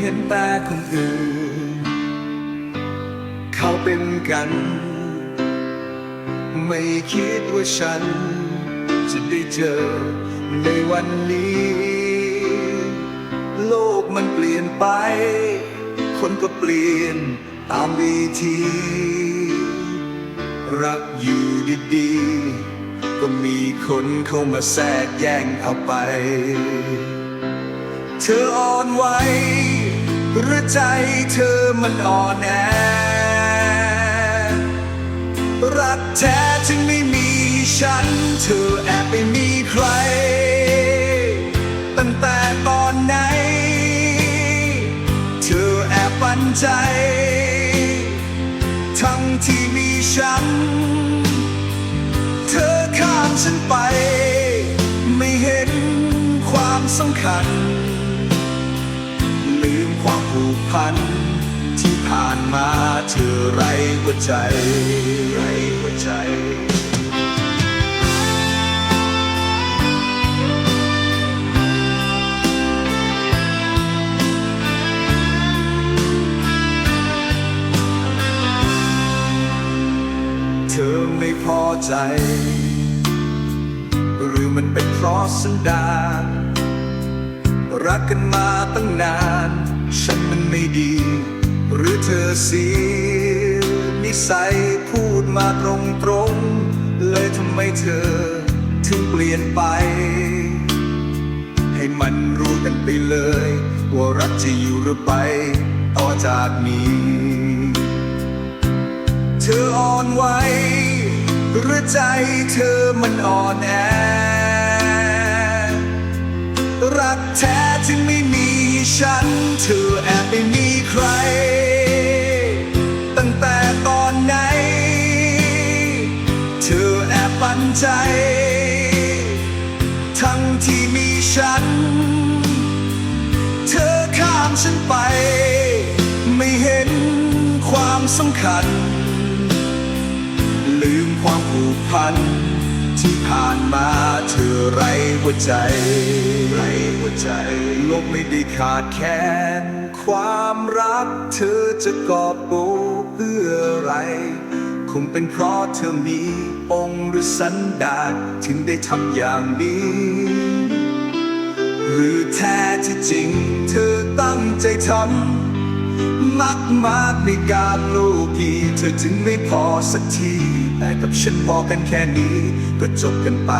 เห็นแต่คนอื่น เขาเป็นกัน ไม่คิดว่าฉัน จะได้เจอในวันนี้ โลกมันเปลี่ยนไป คนก็เปลี่ยนตามวิธี รักอยู่ดีๆ ก็มีคนเข้ามาแทรกแย่งเอาไป เธออ่อนไหว หรือใจเธอมันอ่อนแอ รักแท้จึงไม่มีฉัน เธอแอบไปมีใคร ตั้งแต่ตอนไหน เธอแอบปันใจ ทั้งที่มีฉัน เธอข้ามฉันไป ไม่เห็นความสำคัญ ความผูกพัน ที่ผ่านมาเธอไรหัวใจไรหัวใจเธอไม่พอใจ หรือมันเป็นเพราะสันดานรักกันมาตั้งนาน ฉันมันไม่ดี หรือเธอเสียนิสัยพูดมาตรงตรงเลยทำไมเธอ ถึงเปลี่ยนไป ให้มันรู้กันไปเลย ว่ารักจะอยู่หรือไป ต่อจากนี้ เธออ่อนไหวหรือใจเธอมันอ่อนแอ รักแท้จึงไม่มี ฉันเธอแอบไปมีใคร ตั้งแต่ตอนไหน เธอแอบปันใจ ทั้งที่มีฉัน เธอข้ามฉันไป ไม่เห็นความสำคัญ ลืมความผูกพัน ที่ผ่านมาเธอไรหัวใจไร ใจลกไม่ได้ขาดแคลนความรักเธอจะกอบโบเพื่ออะไร คงเป็นเพราะเธอมีองค์หรือสันดานถึงได้ทำอย่างนี้ หรือแท้ที่จริงเธอตั้งใจทำมักมากในการลูกพี่เธอจึงไม่พอสักทีแต่กับฉันพอกันแค่นี้ก็จบกันไป